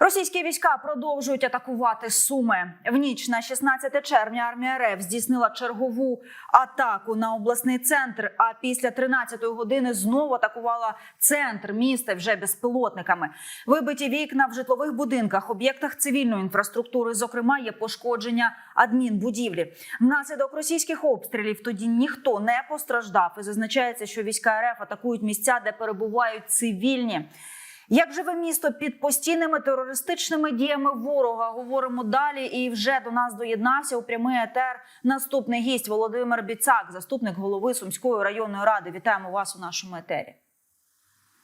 Російські війська продовжують атакувати Суми. В ніч на 16 червня армія РФ здійснила чергову атаку на обласний центр. А після 13-ї години знову атакувала центр міста вже безпілотниками. Вибиті вікна в житлових будинках, об'єктах цивільної інфраструктури. Зокрема, є пошкодження адмінбудівлі. Внаслідок російських обстрілів тоді ніхто не постраждав. І зазначається, що війська РФ атакують місця, де перебувають цивільні. Як живе місто під постійними терористичними діями ворога? Говоримо далі. І вже до нас доєднався у прямий етер наступний гість Володимир Біцак, заступник голови Сумської районної ради. Вітаємо вас у нашому етері.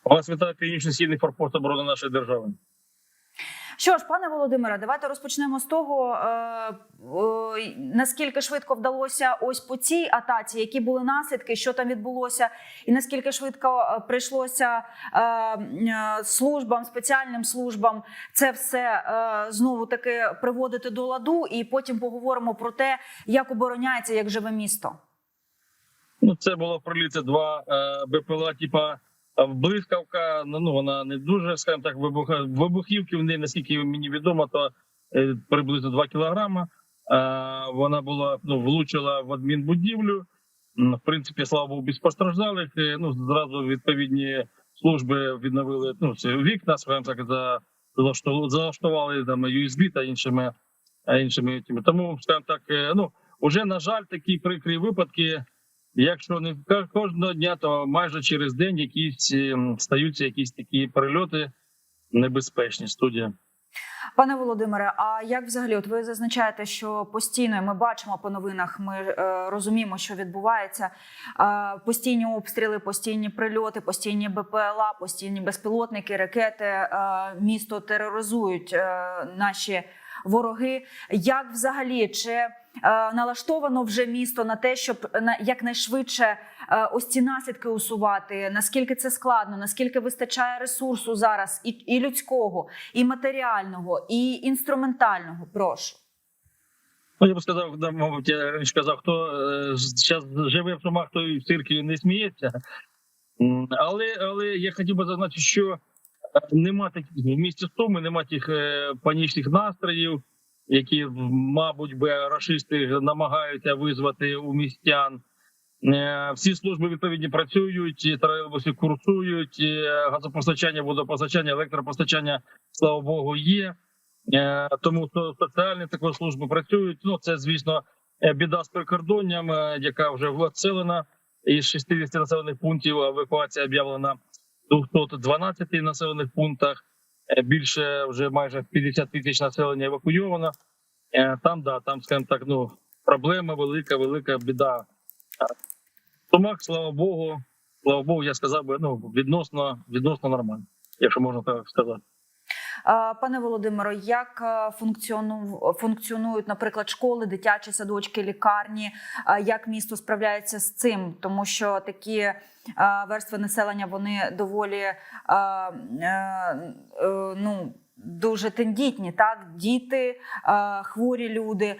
Вас вітає північно східний форпост оборони нашої держави. Що ж, пане Володимире, давайте розпочнемо з того, е, е, наскільки швидко вдалося ось по цій атаці, які були наслідки, що там відбулося, і наскільки швидко е, прийшлося е, е, службам, спеціальним службам це все е, знову таки приводити до ладу, і потім поговоримо про те, як обороняється, як живе місто. Ну, це було приліти два е, БПЛА, типа блискавка. Ну ну, вона не дуже, скажімо так, вибуха вибухівки. В неї, наскільки мені відомо, то е, приблизно 2 кілограма. Вона була ну влучила в адмінбудівлю. В принципі, слава Богу, без постраждалих. Е, Ну зразу відповідні служби відновили ну вікна, скажімо так, за залашту- залаштували там USB та іншими іншими. Тому, скажімо так, е, ну уже на жаль, такі прикрі випадки. Якщо не кожного дня, то майже через день якісь ем, стаються якісь такі перельоти небезпечні. Студія. Пане Володимире, а як взагалі, от ви зазначаєте, що постійно ми бачимо по новинах, ми е, розуміємо, що відбувається е, постійні обстріли, постійні прильоти, постійні БПЛА, постійні безпілотники, ракети, е, місто тероризують е, наші вороги. Як взагалі чи налаштовано вже місто на те, щоб якнайшвидше е, ось ці наслідки усувати? Наскільки це складно? Наскільки вистачає ресурсу зараз і, і людського, і матеріального, і інструментального? Прошу. Ну я б сказав, да, мабуть, я раніше казав, хто зараз живе в Сумах, той в циркі не сміється. Але але я хотів би зазначити, що е, нема таких в місті Суми, нема тих е, панічних настроїв, які, мабуть, би рашисти намагаються визвати у містян. Е, Всі служби відповідні працюють, тролейбуси курсують, е, газопостачання, водопостачання, електропостачання, слава Богу, є. Е, Тому со- соціальні також служби працюють. Ну це звісно біда з прикордонням, яка вже вселена із 60 населених пунктів. Евакуація об'явлена в 212 населених пунктах. Е, Більше вже майже 50 тисяч населення евакуйовано. Е, Там да, там скажімо так, ну проблема велика, велика біда. Томак, В Сумах, слава Богу, слава Богу, я сказав би ну відносно відносно нормально, якщо можна так сказати. Е, Пане Володимиро, як е, функціонують, наприклад, школи, дитячі садочки, лікарні? Е, Як місто справляється з цим? Тому що такі верстви населення вони доволі ну. Дуже тендітні, так діти, хворі люди.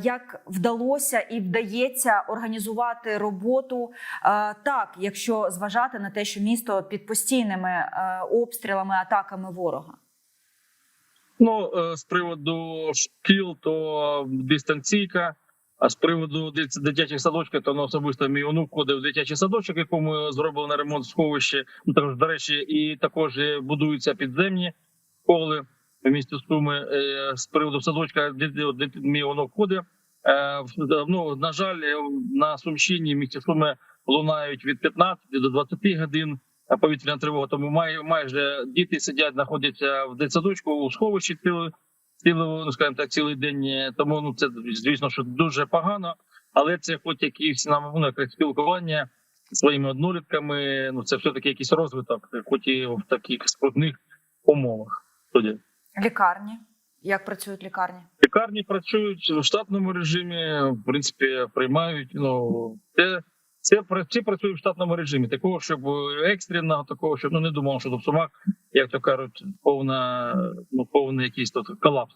Як вдалося і вдається організувати роботу так, якщо зважати на те, що місто під постійними обстрілами, атаками ворога? Ну, е, з приводу шкіл, то дистанційка. А з приводу дитячих садочків, то ну, особисто мій онук ходив в дитячий садочок, якому зробили на ремонт сховище. Ну також, до речі, і також е, будуються підземні школи в місті Суми. Е, З приводу садочка, мій онук ходив. Ну, на жаль, на Сумщині в місті Суми лунають від 15 до 20 годин повітряна тривога. Тому май, майже діти сидять, знаходяться в дитсадочку у сховищі цілий, цілий, ну скажімо так, цілий день. Тому ну це звісно, що дуже погано, але це хоч якісь нам ну, спілкування своїми однолітками. Ну це все таки якийсь розвиток, хоч і в таких скрутних умовах. Тоді. Лікарні. Як працюють лікарні? Лікарні працюють в штатному режимі, в принципі, приймають. Ну це, це всі працюють в штатному режимі. Такого, щоб екстреного, такого, щоб ну не думав, що в Сумах, як то кажуть, повна ну повний якийсь тут колапс.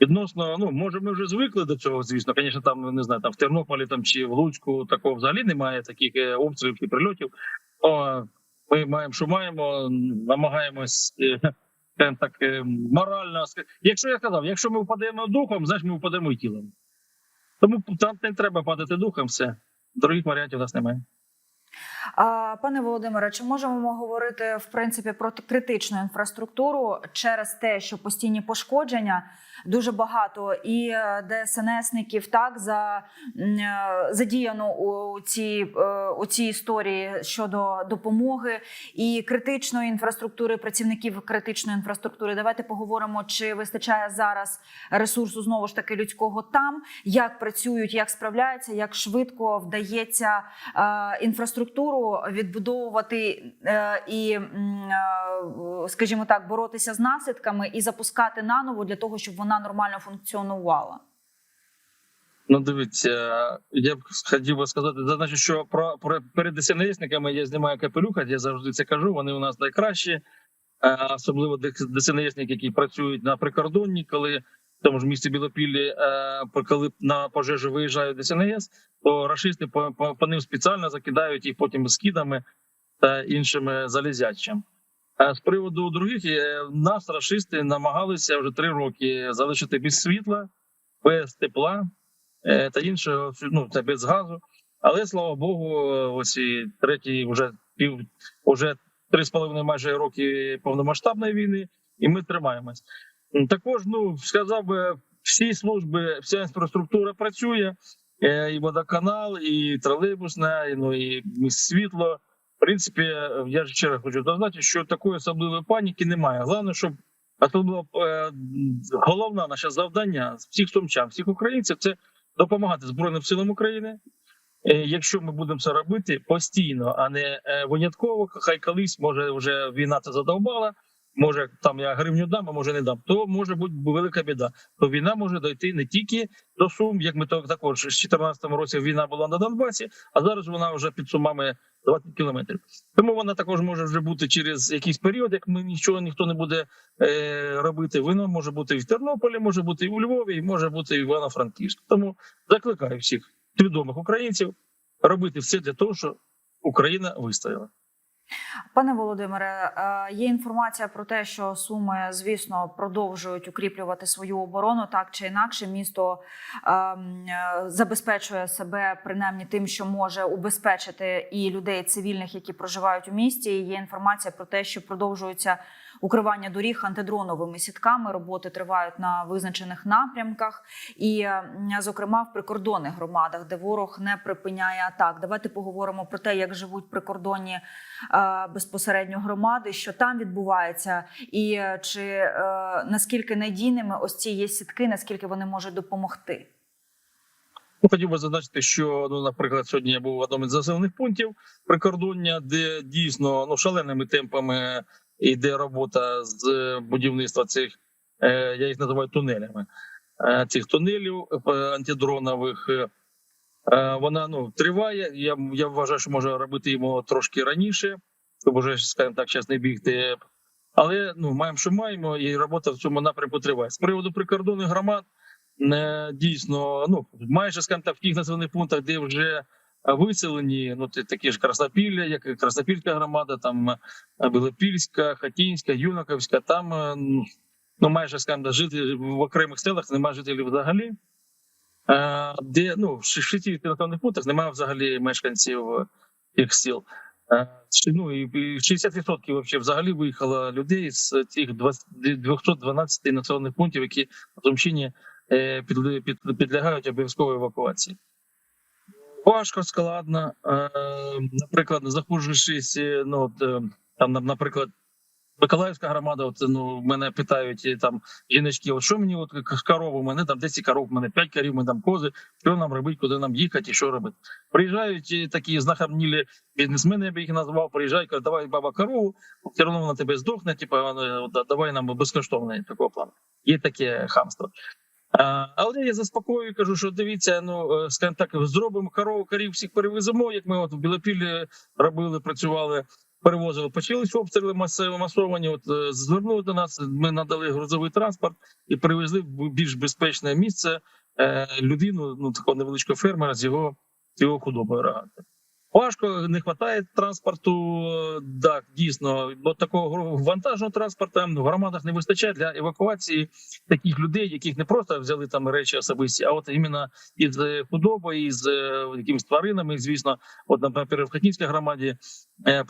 Відносно, ну може, ми вже звикли до цього, звісно. Звісно, там не знаю, там в Тернополі там чи в Луцьку такого взагалі немає таких е, обстрілів і прильотів. О, ми маємо, що маємо, намагаємось е, так е, морально. Якщо я сказав, якщо ми впадемо духом, значить ми впадемо і тілом. Тому там не треба падати духом, все. Других варіантів у нас немає. Пане Володимире, чи можемо ми говорити в принципі про критичну інфраструктуру через те, що постійні пошкодження дуже багато, і е, ДСНСників так за е, задіяно у цій е, у цій історії щодо допомоги і критичної інфраструктури, працівників критичної інфраструктури. Давайте поговоримо, чи вистачає зараз ресурсу знову ж таки людського там, як працюють, як справляються, як швидко вдається е, інфраструктуру відбудовувати е, і, е, скажімо так, боротися з наслідками і запускати наново для того, щоб вона нормально функціонувала. Ну, дивіться, я б хотів би сказати, значить, що про, про перед ДСНСниками я знімаю капелюха, я завжди це кажу. Вони у нас найкращі, е, особливо ДСНСники, які працюють на прикордонні, коли в тому ж місті Білопіллі, е, коли на пожежу виїжджають ДСНС, то рашисти по, по, по ним спеціально закидають їх потім скидами та іншими залізячим. А з приводу других е, нас рашисти намагалися вже три роки залишити без світла, без тепла е, та іншого, ну та без газу. Але слава Богу, ось і третій вже пів уже три з половиною майже роки повномасштабної війни, і ми тримаємось. Також ну сказав би, всі служби, вся інфраструктура працює, е, і водоканал, і тролейбусна, і, ну і світло. В принципі, я ж ще раз хочу додати, що такої особливої паніки немає. Головне, щоб особливо е, головне наше завдання всіх сумчан, всіх українців це допомагати Збройним силам України. Е, Якщо ми будемо це робити постійно, а не винятково, хай колись може вже війна це задовбала. Може там я гривню дам, а може не дам. То може бути велика біда. То війна може дойти не тільки до Сум, як ми то також з 2014 році війна була на Донбасі, а зараз вона вже під сумами 20 кілометрів. Тому вона також може вже бути через якийсь період, як ми нічого ніхто не буде е, робити. Вона може бути і в Тернополі, може бути і у Львові, і може бути і в Івано-Франківську. Тому закликаю всіх свідомих українців робити все для того, щоб Україна вистояла. Пане Володимире, е, є інформація про те, що Суми, звісно, продовжують укріплювати свою оборону так чи інакше. Місто ем, е, забезпечує себе принаймні тим, що може убезпечити і людей цивільних, які проживають у місті. Є інформація про те, що продовжується укривання доріг антидроновими сітками. Роботи тривають на визначених напрямках, і, зокрема, в прикордонних громадах, де ворог не припиняє атак. Давайте поговоримо про те, як живуть прикордонні е, безпосередньо громади, що там відбувається, і е, чи е, наскільки надійними ось ці є сітки, наскільки вони можуть допомогти. Ну, хотів би зазначити, що ну, наприклад, сьогодні я був в одному із заселених пунктів прикордоння, де дійсно ну шаленими темпами йде робота з будівництва цих, е, я їх називаю тунелями. е, Цих тунелів е, антидронових. Вона ну триває. Я я вважаю, що може робити йому трошки раніше, щоб уже, скажімо так, зараз не бігти. Але ну маємо, що маємо, і робота в цьому напрямку триває. З приводу прикордонних громад дійсно ну майже скажімо так, в тих населених пунктах, де вже виселені, ну такі ж Краснопілля, як і Краснопільська громада, там е, Білопільська, Хатінська, Юнаковська, там е, ну майже скажімо, жити в окремих селах немає жителів взагалі. Де ну в 60 населених пунктах немає взагалі мешканців тих сіл. Ну і і 60% вообще взагалі виїхало людей з тих 20 212 населених пунктів, які в Сумщині е, підлягають обов'язковій евакуації. Важко, складно. Е, Наприклад, заходжуючись, е, ну от, е, там, наприклад, Миколаївська громада, от, ну, мене питають там жіночки, от що мені от к- корову, у мене там 10 коров, мене 5 корів, мене там кози, що нам робити, куди нам їхати і що робити. Приїжджають такі знахарнілі бізнесмени, я би їх назвав, приїжджають, кажуть, давай баба корову, все одно вона тебе здохне, типу, давай нам безкоштовно такого плану. Є таке хамство. Але я заспокоюю, кажу, що дивіться, ну е, скажімо так, зробимо корову, корів всіх перевеземо, як ми от в Білопіллі робили, працювали, перевозили. Почались обстріли масовані. От е, звернули до нас. Ми надали грузовий транспорт і привезли в більш безпечне місце е, людину, ну такого невеличкого фермера з його з його худобою рогати. Важко, не вистачає транспорту. Так, дійсно, бо такого вантажного транспорту в громадах не вистачає для евакуації таких людей, яких не просто взяли там речі особисті, а от іменно із е, худобою, із е, якимись тваринами. Звісно, от наприклад, в Хатінській громаді е,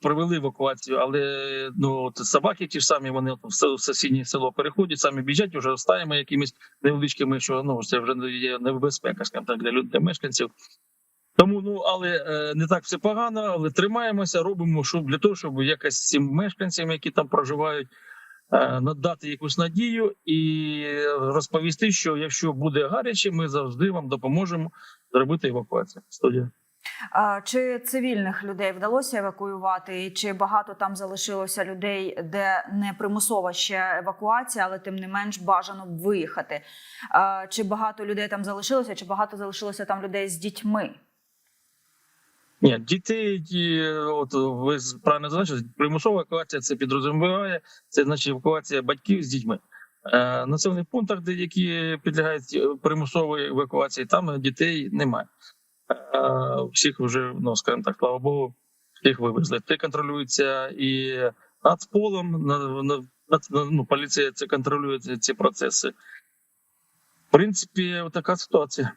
провели евакуацію, але ну от собаки ті ж самі вони в сусіднє село переходять, самі біжать уже стаями якимись невеличкими, що ну це вже є небезпека, скажімо так, для людей, для мешканців. Тому ну але е, не так все погано, але тримаємося, робимо щоб для того, щоб якось цим мешканцям, які там проживають, е, надати якусь надію і розповісти, що якщо буде гаряче, ми завжди вам допоможемо зробити евакуацію. Студія. Чи цивільних людей вдалося евакуювати, і чи багато там залишилося людей, де не примусова ще евакуація, але тим не менш бажано б виїхати? Чи багато людей там залишилося, чи багато залишилося там людей з дітьми? Ні, ті, от ви правильно зазначили, примусова евакуація це підрозуміває, це значить евакуація батьків з дітьми. Е, населених пунктах, які підлягають е, примусовій евакуації, там дітей немає. Е, всіх вже, ну скажімо так, слава Богу, всіх вивезли. Це контролюється і нацполом, на, на, на, ну, поліція це контролює ці процеси. В принципі, така ситуація.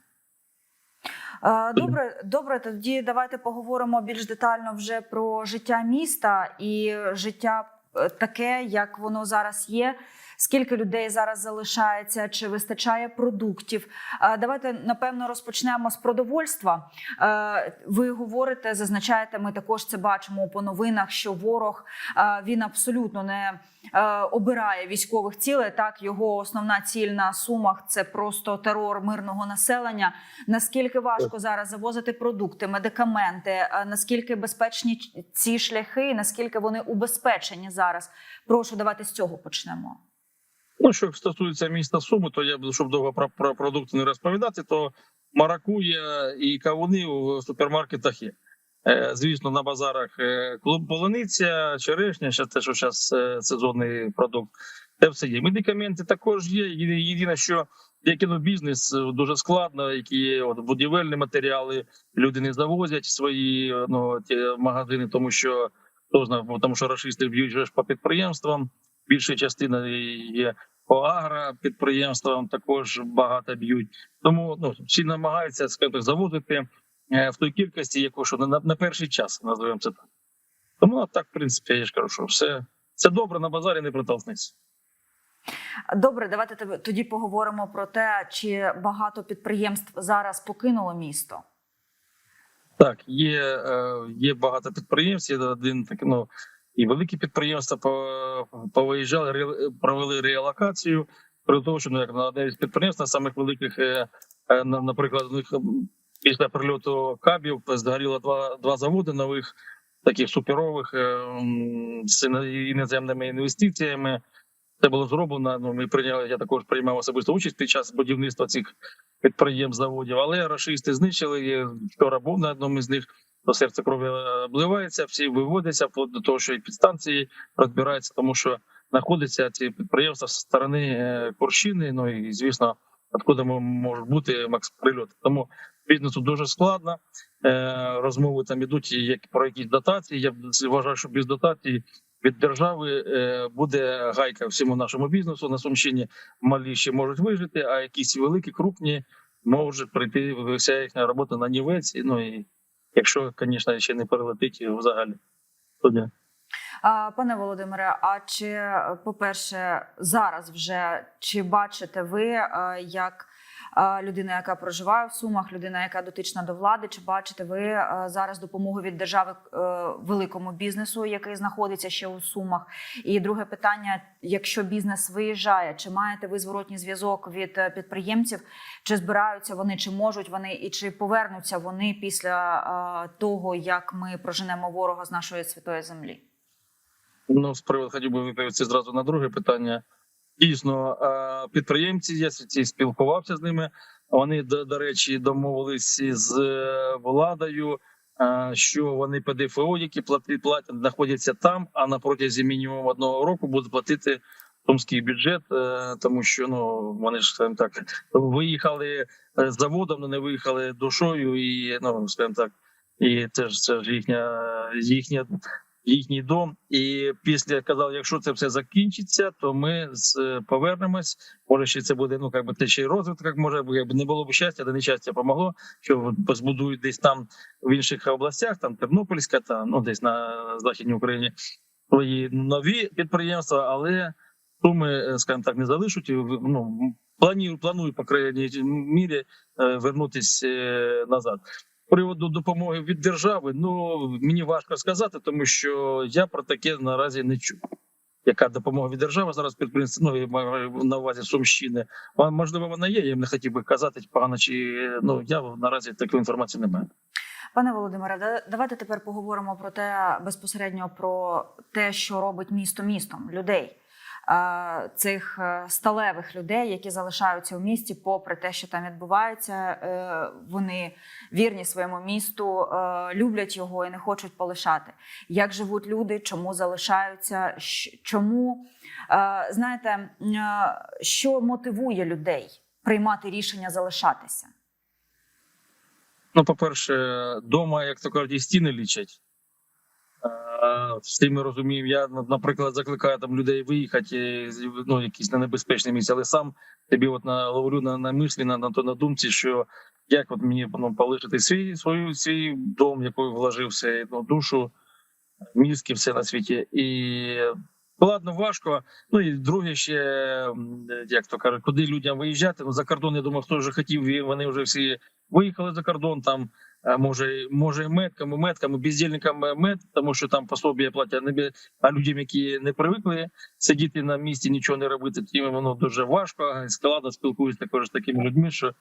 Е, Добре, добре. Тоді давайте поговоримо більш детально вже про життя міста і життя е, таке, як воно зараз є. Скільки людей зараз залишається, чи вистачає продуктів? Е, Давайте напевно розпочнемо з продовольства. Е, Ви говорите, зазначаєте, ми також це бачимо по новинах, що ворог е, він абсолютно не обирає військових цілей. Так його основна ціль на сумах це просто терор мирного населення. Наскільки важко зараз завозити продукти, медикаменти? Наскільки безпечні ці шляхи? Наскільки вони убезпечені зараз? Прошу, давайте з цього почнемо. Ну, що стосується міста Суми, то я б, щоб довго про, про продукти не розповідати, то маракуя і кавуни у супермаркетах є. Е, звісно, на базарах е, полуниця, черешня, ще те, що зараз е, сезонний продукт. Це все є. Медикаменти також є. Єдине, що як бізнес е, дуже складно, які от, будівельні матеріали люди не завозять свої ну, ті магазини, тому що тому що рашисти б'ють по підприємствам. Більша частина є по агропідприємствам, також багато б'ють. Тому ну всі намагаються скажімо так, завозити е, в той кількості, яку що на, на перший час називаємо це так. Тому а так, в принципі, я ж кажу, що все це добре на базарі не притолкнеться. Добре, давайте тоді поговоримо про те, чи багато підприємств зараз покинуло місто. Так, є, е, є багато підприємств, є один так, ну, і великі підприємства по- повиїжджали, провели реалокацію. При тому, що на одне з підприємств, на самих великих, е, е, на- наприклад, після прильоту кабів згоріло два, два заводи нових, таких суперових е, з іно- іноземними інвестиціями. Це було зроблено. Ну, ми прийняли, я також приймав особисту участь під час будівництва цих підприємств заводів, але рашисти знищили. Вчора був на одному з них. То серце крові обливається, всі виводяться вплоть до того, що і підстанції розбираються, тому що знаходяться ці підприємства з сторони е, Курщини. Ну і звісно, откуда мо- можуть бути макс прильоти. Тому бізнесу дуже складно. Е, Розмови там ідуть як про якісь дотації. Я вважаю, що без дотацій від держави е, буде гайка всьому нашому бізнесу на Сумщині. Малі ще можуть вижити, а якісь великі, крупні можуть прийти вся їхня робота на нівець. Ну і якщо, звісно, ще не перелетить взагалі. туди. Пане Володимире, а чи, е, по-перше, зараз вже чи бачите ви, е, як людина, яка проживає в Сумах, людина, яка дотична до влади, чи бачите ви е, зараз допомогу від держави е, великому бізнесу, який знаходиться ще у Сумах? І друге питання: якщо бізнес виїжджає, чи маєте ви зворотній зв'язок від е, підприємців, чи збираються вони, чи можуть вони, і чи повернуться вони після того, як ми проженемо ворога з нашої святої землі? Ну, з приводу хотів би відповісти зразу на друге питання. Дійсно, е, підприємці, я ці спілкувався з ними. Вони, до, до речі, домовились з е, владою, е, що вони ПДФО, які платять, знаходяться там, а на протязі мінімум одного року будуть платити сумський бюджет, тому що ну вони ж скажімо так виїхали з заводом, але не виїхали душою, і ну скажімо так. і це ж це ж їхня їхня. Їхній дом, і після казав, якщо це все закінчиться, то ми з- повернемось. Може, ще це буде ну як те ще й розвиток. як Може, якби не було б щастя, де нещастя помогло, що збудують десь там в інших областях, там Тернопільська, та ну десь на західній Україні свої нові підприємства, але суми, е, скажімо так, не залишать. І, Ну планую, планую по крайній мірі е, вернутись е, назад. Приводу допомоги від держави, ну мені важко сказати, тому що я про таке наразі не чув. Яка допомога від держави зараз підприємство, ну я маю на увазі Сумщини. Можливо, вона є. Я не хотів би казати погано, чи ну я наразі такої інформації не маю. Пане Володимире, да- давайте тепер поговоримо про те безпосередньо про те, що робить місто містом людей. Е, Цих е, сталевих людей, які залишаються у місті, попри те, що там відбувається, е, вони вірні своєму місту, люблять його і не хочуть полишати. Як живуть люди, чому залишаються? Чому знаєте, що мотивує людей приймати рішення залишатися? Ну, по-перше, дома, як то кажуть, і стіни лічать. Е, Всі ми розуміємо, я, наприклад, закликаю там людей виїхати ну, якісь на небезпечне місце, але сам собі от на, ловлю на, на мислі, на, на, на думці, що як от мені ну, полишити свій, свою, свій дом, який вложився, ну, душу, мізки, все на світі. І ладно, важко. Ну і друге ще, як то кажуть, куди людям виїжджати. Ну, за кордон, я думаю, хто вже хотів, вони вже всі виїхали за кордон. Там може, може і меткам, і меткам, і бездільникам мед, тому що там пособія платять а людям, які не привикли сидіти на місці, нічого не робити, тим воно дуже важко. Складно спілкуюся також з такими людьми, що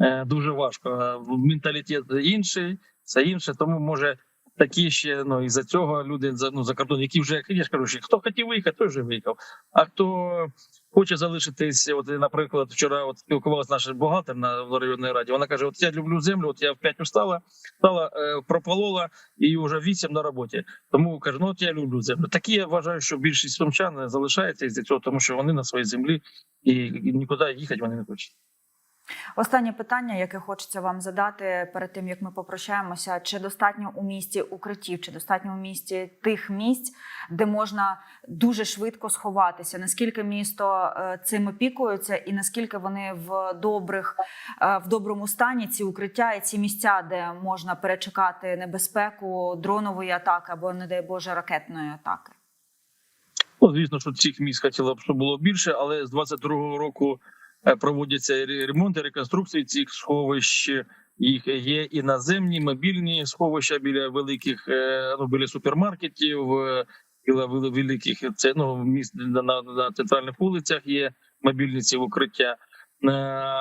е, дуже важко. Менталітет інший, це інше. Тому може такі ще ну із за цього люди за ну за кордон, які вже я ж кажу, що хто хотів виїхати, той вже виїхав. А хто хоче залишитись, от наприклад, вчора от спілкувалася наша бухгалтер на районній раді. Вона каже: От я люблю землю, от я в 5 встала, встала, е, прополола і вже 8 на роботі. Тому каже, ну от я люблю землю. Такі я вважаю, що більшість сумчан залишається із цього, тому що вони на своїй землі і нікуди їхати вони не хочуть. Останнє питання, яке хочеться вам задати перед тим, як ми попрощаємося: чи достатньо у місті укриттів, чи достатньо у місті тих місць, де можна дуже швидко сховатися? Наскільки місто е, цим опікується, і наскільки вони в добрих е, в доброму стані ці укриття і ці місця, де можна перечекати небезпеку дронової атаки або, не дай Боже, ракетної атаки? Ну, звісно, що цих місць хотіло б, щоб було більше, але з 22-го року проводяться ремонти, реконструкції цих сховищ. Їх є і наземні, мобільні сховища біля великих, е, ну біля супермаркетів, е, біля великих це ну міст на, на, на центральних вулицях є мобільні ці укриття. Е,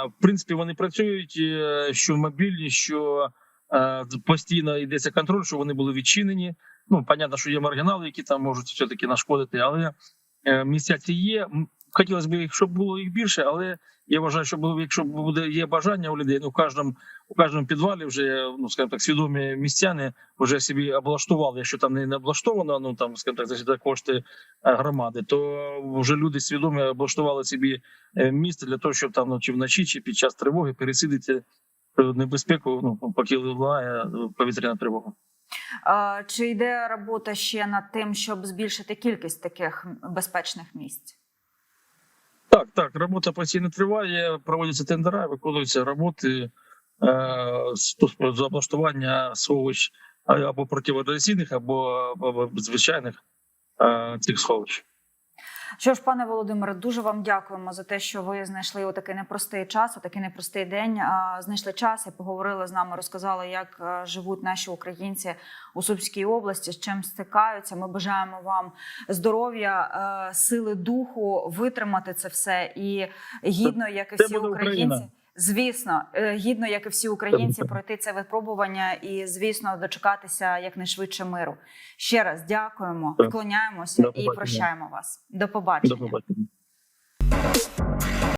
В принципі, вони працюють е, що мобільні, що е, постійно йдеться контроль, щоб вони були відчинені. Ну, понятно, що є маргінали, які там можуть все таки нашкодити, але е, місця ці є. Хотілося б, щоб було їх більше, але я вважаю, що було, якщо буде є бажання у людей, ну в кожному у кожному підвалі вже ну скажімо так, свідомі містяни вже собі облаштували. Якщо там не облаштовано, ну там скажімо так, за кошти е, громади, то вже люди свідомі облаштували собі е, місце для того, щоб там ну, чи вночі, чи під час тривоги пересидіти е, небезпеку, ну поки лунає е, повітряна тривога. Чи йде робота ще над тим, щоб збільшити кількість таких безпечних місць? Так, так, робота постійно триває, проводяться тендера, виконуються роботи е, з, облаштування сховищ або протирадіаційних, або, або звичайних е, цих сховищ. Що ж, пане Володимире, дуже вам дякуємо за те, що ви знайшли у такий непростий час, отакий такий непростий день. Знайшли час і поговорили з нами, розказали, як е, живуть наші українці у Сумській області, з чим стикаються. Ми бажаємо вам здоров'я, е, сили духу, витримати це все і гідно, як і всі українці. Звісно, е, гідно, як і всі українці, пройти це випробування і, звісно, дочекатися якнайшвидше миру. Ще раз дякуємо, вклоняємося і прощаємо вас. До побачення. До побачення.